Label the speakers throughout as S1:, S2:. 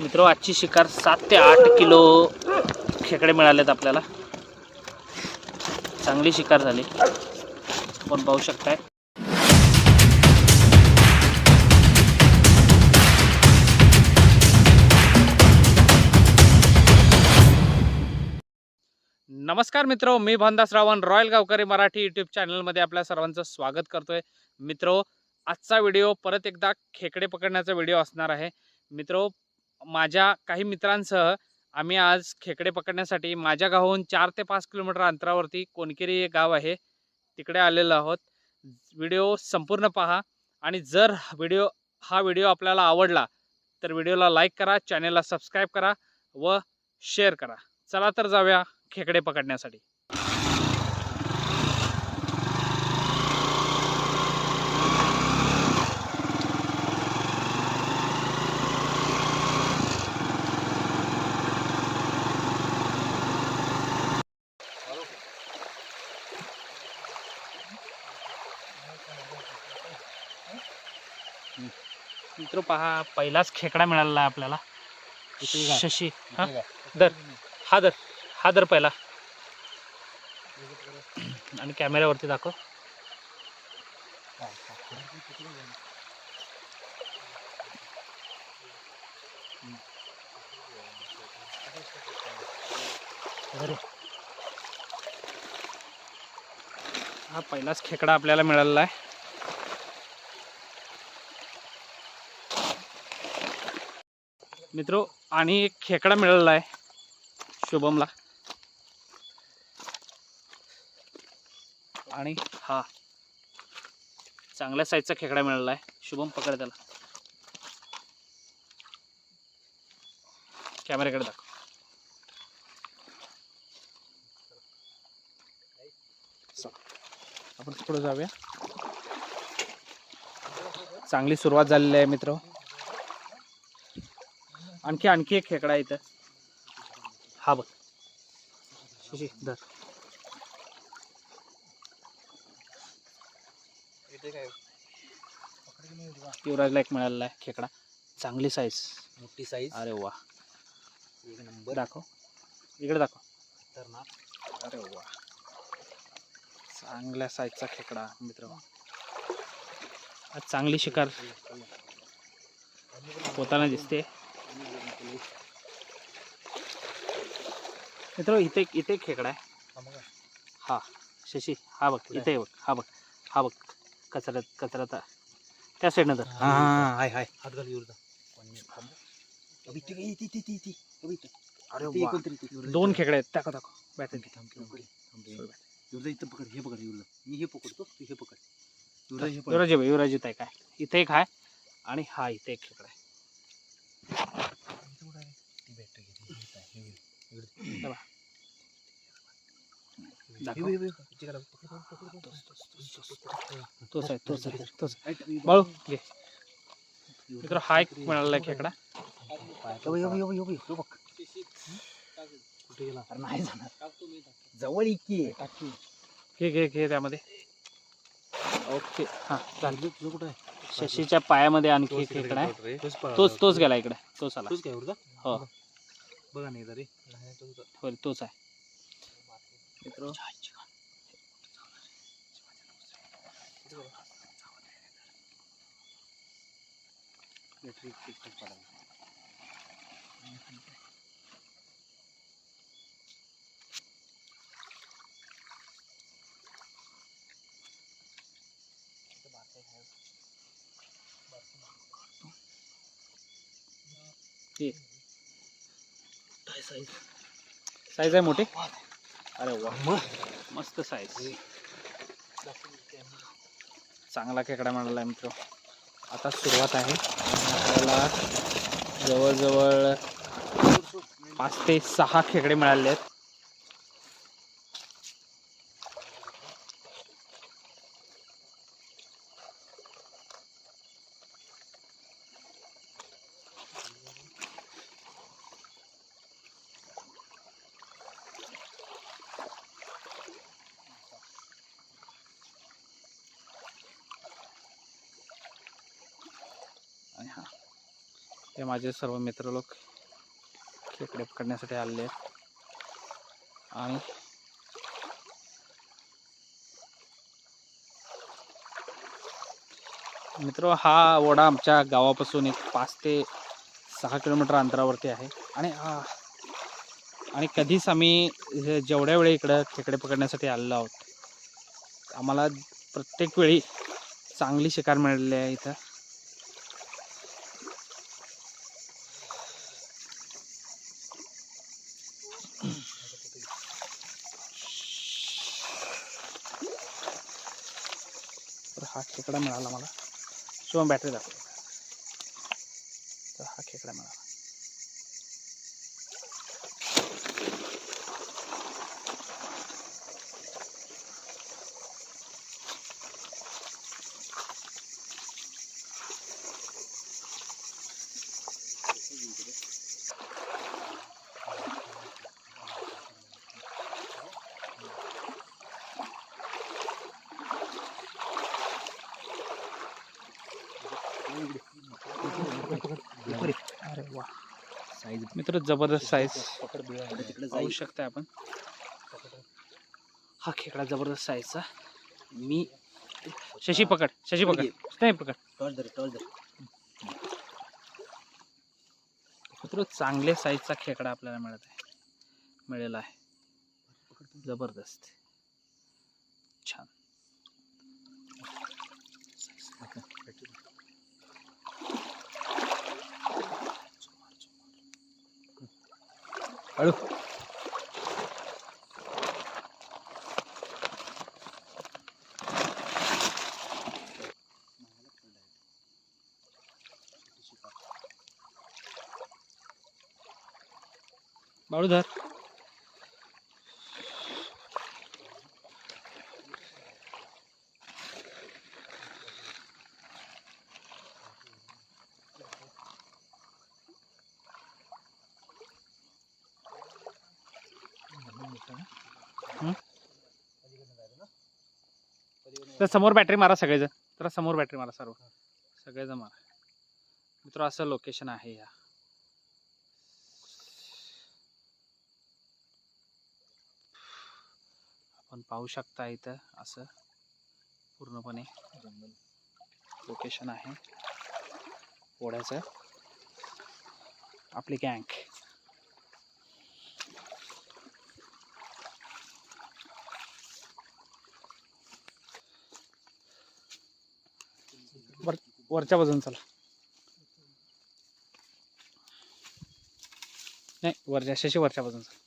S1: मित्र आजची शिकार सात ते आठ किलो खेकडे मिळालेत आपल्याला. चांगली शिकार झाली. आपण पाहू शकताय. नमस्कार मित्र मी भानदास रावण रॉयल गावकरी मराठी यूट्यूब चॅनलमध्ये आपल्या सर्वांचं स्वागत करतोय. मित्रो आजचा व्हिडिओ परत एकदा खेकडे पकडण्याचा व्हिडिओ असणार आहे. मित्रो माझ्या काही मित्रांसह आम्ही आज खेकडे पकडण्यासाठी माझ्या गावाहून चार ते पाच किलोमीटर अंतरावरती कोणकेरी हे गाव आहे. तिकडे आलेलो आहोत. व्हिडिओ संपूर्ण पहा आणि जर व्हिडिओ हा व्हिडिओ आपल्याला आवडला तर व्हिडिओला लाईक करा चॅनेलला सबस्क्राईब करा व शेअर करा. चला तर जाऊया खेकडे पकडण्यासाठी. मित्र पहा पहिलाच खेकडा मिळालेला आहे आपल्याला. शशी. हा? दर. हा दर. हा दर पहिला. आणि कॅमेऱ्यावरती दाखव. हा पहिलाच खेकडा आपल्याला मिळालेला आहे. मित्रो आणि एक खेकडा मिळालेला आहे. शुभमला. आणि हा. चांगल्या साईजचा खेकडा मिळाला आहे. शुभम पकड त्याला. कॅमेऱ्याकडे दाखव. आपण पुढे जाऊया. चांगली सुरुवात झालेली आहे मित्र. आणखी आणखी एक खेकडा इथं. हा बघ. शशी धर. युवराजला एक मिळालेला आहे खेकडा. चांगली साईज
S2: मोठी साईज
S1: अरे वा.
S2: एक नंबर
S1: दाखव. इकडे दाखव.
S2: खतरनाक.
S1: अरे वा. चांगल्या साईजचा खेकडा मित्र. आज चांगली शिकार होताना दिसते. मित्र इथे इथे एक खेकडा आहे. हा शशी हा बघ इथे बघ हा बघ हा बघ कचऱ्यात कचऱ्यात त्या साईडनं तर
S2: हा हाय हाय. हात घाल
S1: अरे वा. दोन खेकडे आहेत दाखव दाखव. बॅटरी
S2: युवरदा इथं पकड हे पकड युवरदा मी हे पकडतो तू हे पकड. युवरदा हे पकड.
S1: युवराज युवराज इथे आहे काय? इथे एक आहे आणि हा इथे एक खेकडा आहे
S2: ती बॅटरी घे ती आहे, हे घे. इकडे.
S1: चला.
S2: हे
S1: दाखव.
S2: बघ, हे बघ. इथे करा. पकड, पकड, पकड, पकड.
S1: तोच आहे तोच आहे तोच. बाळू घे. मित्र हा एक मिळालेला आहे खेकडा.
S2: हे हे हे हे हे. कुठे गेला? अरे नाही जाणार. जवळ इतकी
S1: घे घे घे त्यामध्ये. ओके. हा. चालेल
S2: तुझं कुठं आहे?
S1: शशीच्या पायामध्ये आणखी एक खेकडा आहे. तोच तोच गेला इकडे. तोच आला.
S2: तोच काय युवरदा
S1: हो.
S2: बघा नाही तरी
S1: तोच आहे. मित्र साईज आहे मोठी? अरे वा मस्त साईज चांगला खेकडा मिळाला आहे मित्र. आता सुरुवात आहे. आपल्याला जवळजवळ पाच ते सहा खेकडे मिळाले आहेत हा हे माझे सर्व मित्र लोक खेकडे पकडण्यासाठी आलेले आहेत. आणि मित्र हा ओढा आमच्या गावापासून एक पाच ते सहा किलोमीटर अंतरावरती आहे. आणि हा आणि कधीच आम्ही हे जेवढ्या वेळी इकडं खेकडे पकडण्यासाठी आलेलो आहोत आम्हाला प्रत्येक वेळी चांगली शिकार मिळालेली आहे इथं. खेकडा मिळाला मला. शिवम बॅटरी दाखवतो तर हा खेकडा मिळाला अरे वा
S2: साईज
S1: मित्र जबरदस्त साईज
S2: तिकडे
S1: पाहू शकता आपण. हा खेकडा जबरदस्त साईजचा मी शशी पकड शशी पकड. नाही पकड.
S2: टॉर्च धर टॉर्च धर.
S1: मित्र चांगले साईजचा खेकडा आपल्याला मिळत आहे. मिळेला आहे. जबरदस्त. छान.
S2: हळू
S1: बाळू धर तर समोर बॅटरी मारा सगळेजण. तर समोर बॅटरी मारा सर्व. सगळेजण मारा. मित्र असं लोकेशन आहे या. आपण पाहू शकता इथं असं पूर्णपणे लोकेशन आहे. ओढ्याचं. आपली गँग वरच्या बाजून चला. नाही वरच्या शशी वरच्या बाजून चला.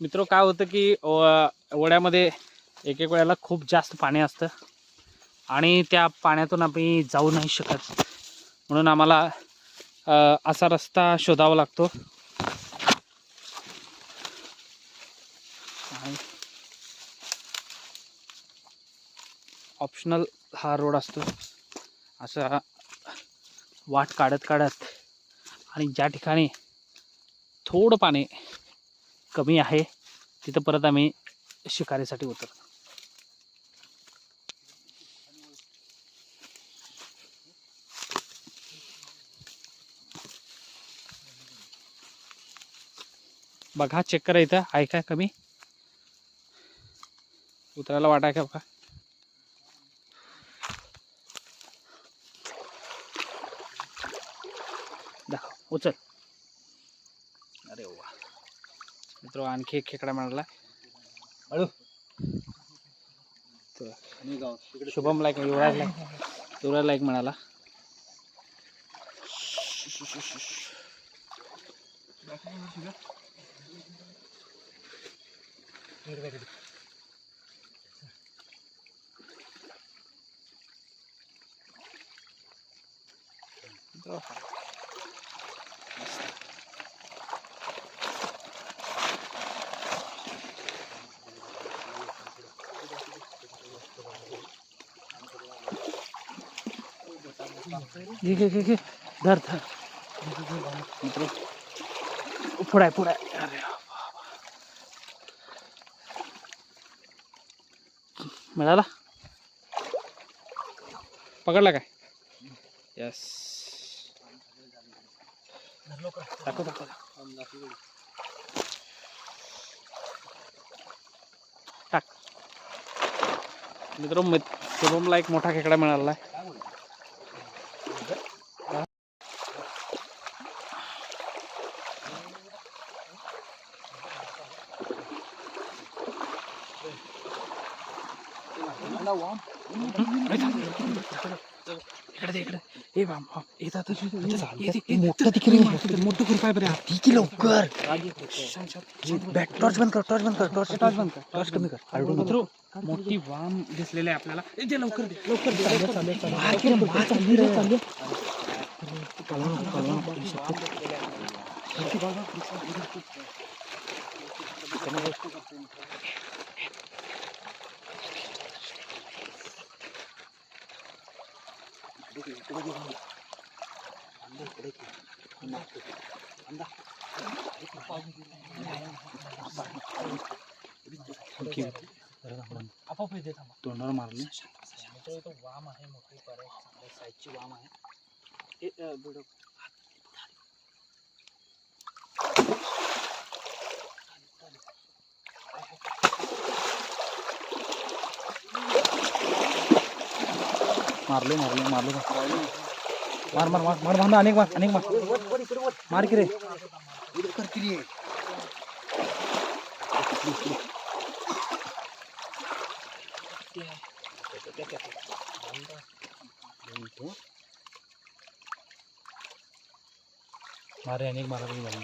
S1: मित्र काय होतं की वड्यामध्ये ओढ्यामध्ये एक एक वेळेला खूप जास्त पाणी असतं आणि त्या पाण्यातून आम्ही जाऊ नाही शकत. म्हणून आम्हाला असा रस्ता शोधावा लागतो. ऑप्शनल हा रोड असतो. असा वाट काढत काढत आणि ज्या ठिकाणी थोडं पाणी कमी आहे तिथं परत आम्ही शिकारीसाठी उतरतो. बघा चेक करा इथं. आहे कमी? उतरायला वाटा आहे का बघा? दाखव उचल. अरे वा. मित्र आणखी एक खेकडा मिळाला.
S2: हळू.
S1: Shubham like Yuvraj like Yuvraj like मिळाला. Thank you. घे घे घे घे धर धर मित्र पुढे आहे, पुढे आहे. अरे मिळाला? पकडला काय? यस दाखव दाखव टाक. मित्र शुभमला एक मोठा खेकडा मिळाला. आहे इकडे दे, इकडे। ए बाम बाम येतात
S2: मोठं तिकडे
S1: मोठं खुरपा आहे बरं
S2: ठीक आहे लवकर बॅट टॉर्च बंद कर टॉर्च बंद कर टॉर्च टॉर्च बंद कर। टॉर्च कमी कर। हळू.
S1: मित्र मोठी वाम दिसलेली आहे आपल्याला. दे लवकर दे लवकर दे. इकडे दे.
S2: मार की रे, मार चालली रे, चालली.
S1: येते
S2: तोंडावर मारली
S1: वाम आहे मोठी परत साईजची वाम आहे
S2: मारले मारले मारले. मार मार मार मार मार अनेक मार अनेक मार. मार की रे. मारे अनेक मारा तुम्ही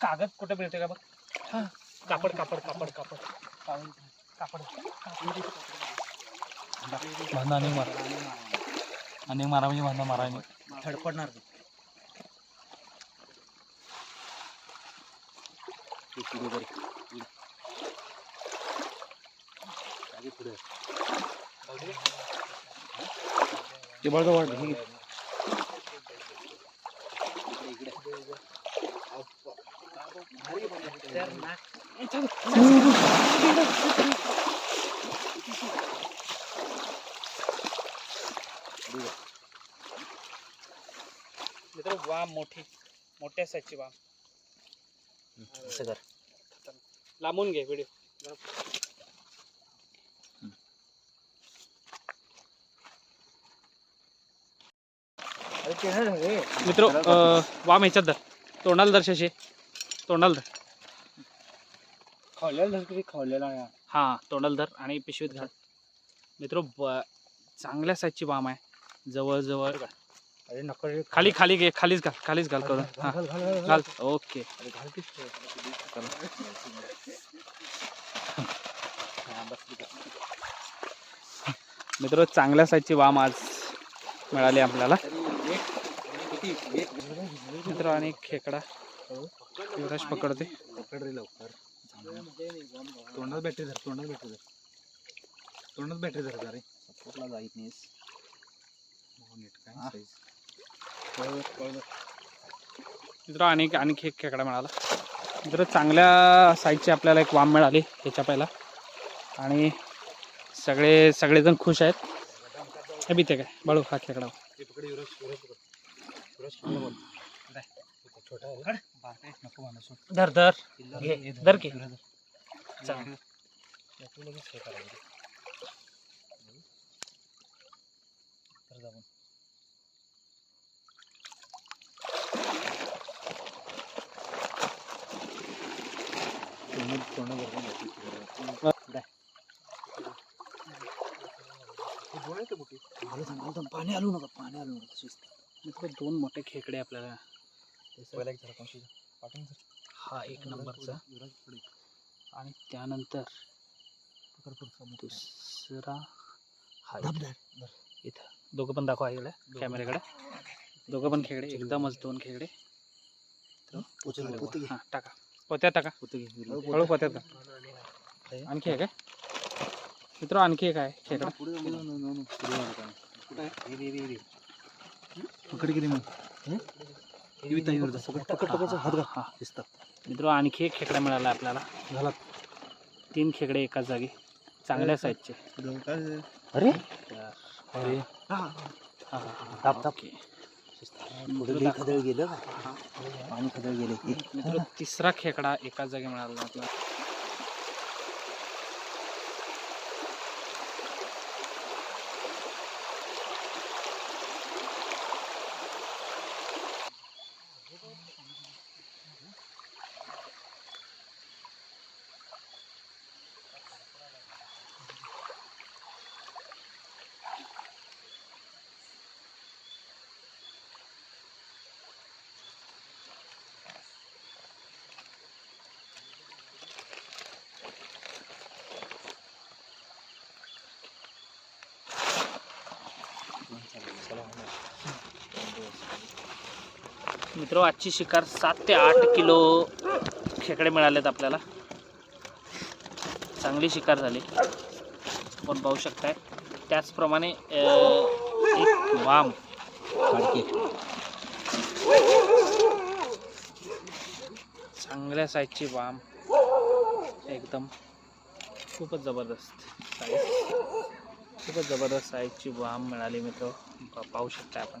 S1: कागद कुठे मिळते का बघ कापड कापड कापड कापड. कापड.
S2: भांडा अनेक मार अनेक मारा म्हणजे भांडा मारा अनेक.
S1: धडपडणार
S2: ते. बळगा वाढलं हे घे.
S1: मित्र वाम मोठी मोठ्या साईजची वाम.
S2: असं कर.
S1: लांबून घे व्हिडिओ. मित्र वाम ह्याच्यात धर. तोंडाला धर शशी. तोंडाला धर
S2: खावलेला धर किती खावलेला आहे.
S1: हा तोंडाला धर आणि पिशवीत घाल मित्र ब चांगल्या साईजची वाम आहे जवळ जवळ
S2: अरे नका रे.
S1: खाली खाली घे खालीच घाल खालीच घाल करून हा
S2: घाल, घाल, घाल, घाल.
S1: घाल ओके
S2: अरे घाल की. हा, बस ठीक आहे.
S1: मित्र चांगल्या साईजची वाम आज मिळाली आपल्याला मित्र आणि खेकडा युवराज पकडते.
S2: पकड रे लवकर. तोंडात बॅटरी धर तोंडात बॅटरी धर. तोंडात बॅटरी धर रे. सपोर्टला जाईत नाहीस. नीट काय
S1: हा.
S2: कळलं.
S1: मित्र आणि आणखी एक खेकडा मिळाला. मित्र चांगल्या साईजची आपल्याला एक वाम मिळाली ह्याच्या पहिला. आणि सगळे सगळेजण खुश आहेत. हे बी ते काय? बाळू हा खेकडा.
S2: छोटा दर रे.
S1: धर धर घे,
S2: धर,
S1: की.
S2: पाणी आलो नका पाणी आलो नका
S1: दोन मोठे खेकडे आपल्याला हा एक नंबरचा. आणि त्यानंतर. दुसरा हा इथं. दोघं पण दाखवा इकडे कॅमेऱ्याकडे दोघं पण खेकडे एकदमच दोन खेकडे. हा टाका. पोत्यात टाका. हळू पोत्यात. टाका आणखी आहे? काय मित्र आणखी एक आहे खेकडा.
S2: पकड किती मग. पकड हात.
S1: हा.
S2: दिसतात.
S1: मित्र आणखी एक खेकडा मिळाला आपल्याला.
S2: झाला.
S1: तीन खेकडे एकाच जागी. चांगल्या साईजचे
S2: अरे?
S1: अरे.
S2: ताप, ताप. खदळ गेलं. पाणी खदळ गेले.
S1: मित्र तिसरा खेकडा एकाच जागी मिळाला आपल्याला. मित्र आजची शिकार सात ते आठ किलो खेकडे मिळालेत आपल्याला. चांगली शिकार झाली. आपण पाहू शकताय. त्याचप्रमाणे एक वाम चांगल्या साईजची वाम. एकदम खूपच जबरदस्त साईज खूपच जबरदस्त साईजची वाम मिळाली मित्र. पाहू शकता आपण.